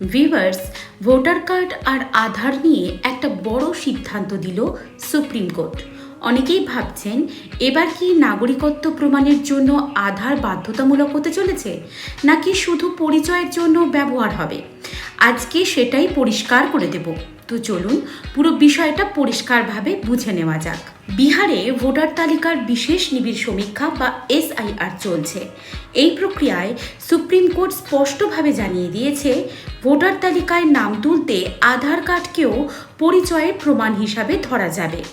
Viewers, voter card আর আধার নিয়ে একটা বড় সিদ্ধান্ত দিল সুপ্রিম কোর্ট। অনেকেই ভাবছেন, এবার কি নাগরিকত্ব প্রমাণের জন্য আধার বাধ্যতামূলক হতে চলেছে? নাকি শুধু পরিচয়ের জন্য ব্যবহার হবে? আজকে সেটাই পরিষ্কার করে দেব। তো চলুন পুরো বিষয়টা পরিষ্কারভাবে বুঝে নেওয়া যাক। বিহারে ভোটার তালিকার বিশেষ নিবিড় সমীক্ষা বা এসআইআর চলছে। এই প্রক্রিয়ায় সুপ্রিম কোর্ট স্পষ্টভাবে জানিয়ে দিয়েছে, ভোটার তালিকায় নাম তুলতে আধার কার্ডকেও পরিচয়ের প্রমাণ হিসাবে ধরা যাবে।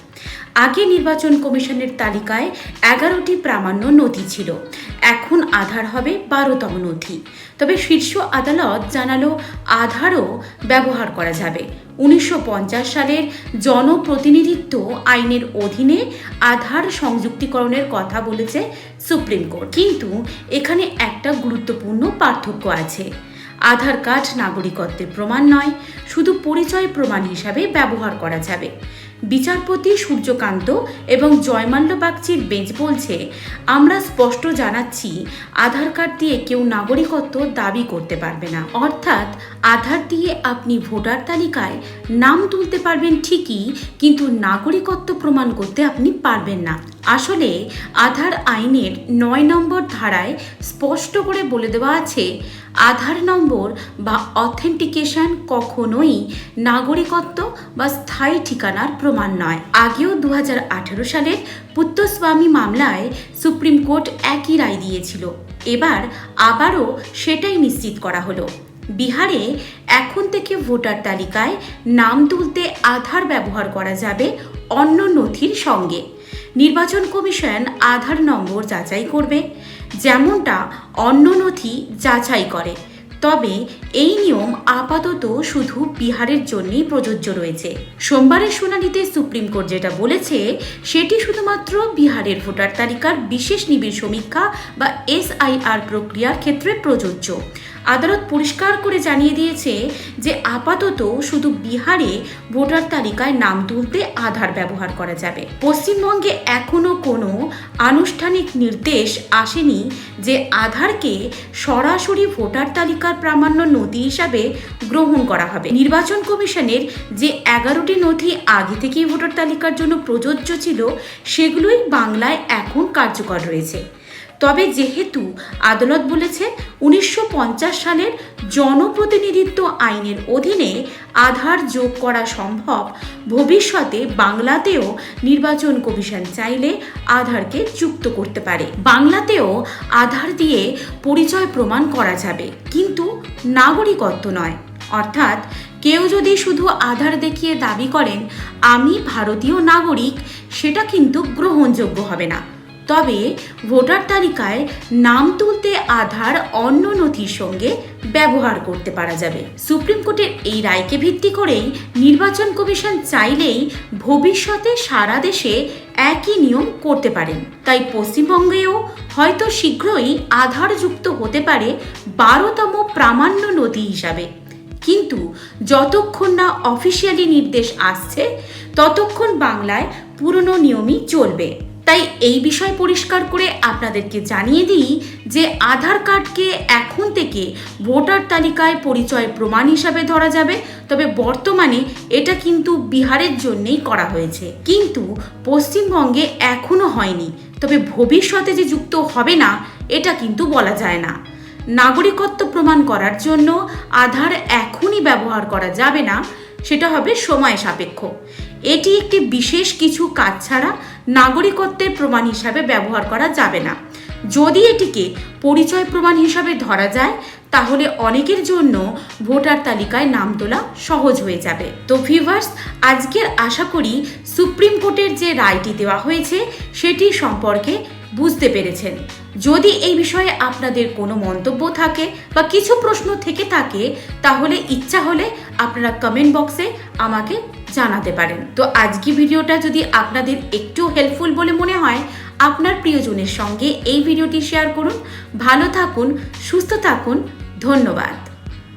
আগে নির্বাচন কমিশনের তালিকায় এগারোটি প্রামাণ্য নথি ছিল। এখন আধার হবে বারোতম নথি। তবে শীর্ষ আদালত জানালো, আধারও ব্যবহার করা যাবে। উনিশশো পঞ্চাশ সালের জনপ্রতিনিধিত্ব আইনের অধীনে আধার সংযুক্তিকরণের কথা বলেছে সুপ্রিম কোর্ট। কিন্তু এখানে একটা গুরুত্বপূর্ণ পার্থক্য আছে। আধার কার্ড নাগরিকত্বের প্রমাণ নয়, শুধু পরিচয় প্রমাণ হিসাবে ব্যবহার করা যাবে। বিচারপতি সূর্যকান্ত এবং জয়মাল্য বাগচির বেঞ্চ বলছে, আমরা স্পষ্ট জানাচ্ছি, আধার কার্ড দিয়ে কেউ নাগরিকত্ব দাবি করতে পারবে না। অর্থাৎ আধার দিয়ে আপনি ভোটার তালিকায় নাম তুলতে পারবেন ঠিকই, কিন্তু নাগরিকত্ব প্রমাণ করতে আপনি পারবেন না। আসলে আধার আইনের নয় নম্বর ধারায় স্পষ্ট করে বলে দেওয়া আছে, আধার নম্বর বা অথেন্টিকেশন কখনোই নাগরিকত্ব বা স্থায়ী ঠিকানার প্রমাণ নয়। আগেও দু হাজার আঠেরো সালের পুত্তস্বামী মামলায় সুপ্রিম কোর্ট একই রায় দিয়েছিল। এবার আবারও সেটাই নিশ্চিত করা হলো। বিহারে এখন থেকে ভোটার তালিকায় নাম তুলতে আধার ব্যবহার করা যাবে অন্য নথির সঙ্গে। নির্বাচন কমিশন আধার নম্বর যাচাই করবে যেমনটা অন্য নথি যাচাই করে। তবে এই নিয়ম আপাতত শুধু বিহারের জন্যই প্রযোজ্য রয়েছে। সোমবারের শুনানিতে সুপ্রিম কোর্ট যেটা বলেছে, সেটি শুধুমাত্র বিহারের ভোটার তালিকার বিশেষ নিবিড় সমীক্ষা বা এসআইআর প্রক্রিয়ার ক্ষেত্রে প্রযোজ্য। আদালত পরিষ্কার করে জানিয়ে দিয়েছে যে আপাতত শুধু বিহারে ভোটার তালিকায় নাম তুলতে আধার ব্যবহার করা যাবে। পশ্চিমবঙ্গে এখনও কোনো আনুষ্ঠানিক নির্দেশ আসেনি যে আধারকে সরাসরি ভোটার তালিকার প্রামাণ্য নথি হিসাবে গ্রহণ করা হবে। নির্বাচন কমিশনের যে এগারোটি নথি আগে থেকেই ভোটার তালিকার জন্য প্রযোজ্য ছিল, সেগুলোই বাংলায় এখন কার্যকর রয়েছে। তবে যেহেতু আদালত বলেছে উনিশশো পঞ্চাশ সালের জনপ্রতিনিধিত্ব আইনের অধীনে আধার যোগ করা সম্ভব, ভবিষ্যতে বাংলাতেও নির্বাচন কমিশন চাইলে আধারকে যুক্ত করতে পারে। বাংলাতেও আধার দিয়ে পরিচয় প্রমাণ করা যাবে। কিন্তু নাগরিকত্ব নয়। অর্থাৎ কেউ যদি শুধু আধার দেখিয়ে দাবি করেন, আমি ভারতীয় নাগরিক সেটা কিন্তু গ্রহণযোগ্য হবে না। তবে ভোটার তালিকায় নাম তুলতে আধার অন্য নথির সঙ্গে ব্যবহার করতে পারা যাবে। সুপ্রিম কোর্টের এই রায়কে ভিত্তি করেই নির্বাচন কমিশন চাইলেই ভবিষ্যতে সারা দেশে একই নিয়ম করতে পারেন। তাই পশ্চিমবঙ্গেও হয়তো শীঘ্রই আধার যুক্ত হতে পারে বারোতম প্রামাণ্য নথি হিসাবে। কিন্তু যতক্ষণ না অফিসিয়ালি নির্দেশ আসছে, ততক্ষণ বাংলায় পুরনো নিয়মই চলবে। তাই এই বিষয় পরিষ্কার করে আপনাদেরকে জানিয়ে দিই যে আধার কার্ডকে এখন থেকে ভোটার তালিকায় পরিচয় প্রমাণ হিসাবে ধরা যাবে, তবে বর্তমানে এটা কিন্তু বিহারের জন্যেই করা হয়েছে। কিন্তু পশ্চিমবঙ্গে এখনও হয়নি। তবে ভবিষ্যতে যে যুক্ত হবে না, এটা কিন্তু বলা যায় না। নাগরিকত্ব প্রমাণ করার জন্য আধার এখনই ব্যবহার করা যাবে না, সেটা হবে সময় সাপেক্ষ। এটি একটি বিশেষ কিছু কাজ ছাড়া নাগরিকত্বের প্রমাণ হিসাবে ব্যবহার করা যাবে না। যদি এটিকে পরিচয় প্রমাণ হিসাবে ধরা যায়, তাহলে অনেকের জন্য ভোটার তালিকায় নাম তোলা সহজ হয়ে যাবে। তো ভিভার্স আজকের আশা করি সুপ্রিম কোর্টের যে রায়টি দেওয়া হয়েছে, সেটি সম্পর্কে বুঝতে পেরেছেন। যদি এই বিষয়ে আপনাদের কোনো মন্তব্য থাকে বা কিছু প্রশ্ন থেকে থাকে, তাহলে ইচ্ছা হলে আপনারা কমেন্ট বক্সে আমাকে জানাতে পারেন। তো আজকে ভিডিওটা যদি আপনাদের একটু হেল্পফুল বলে মনে হয়, আপনার প্রিয়জনের সঙ্গে এই ভিডিওটি শেয়ার করুন। ভালো থাকুন, সুস্থ থাকুন। ধন্যবাদ।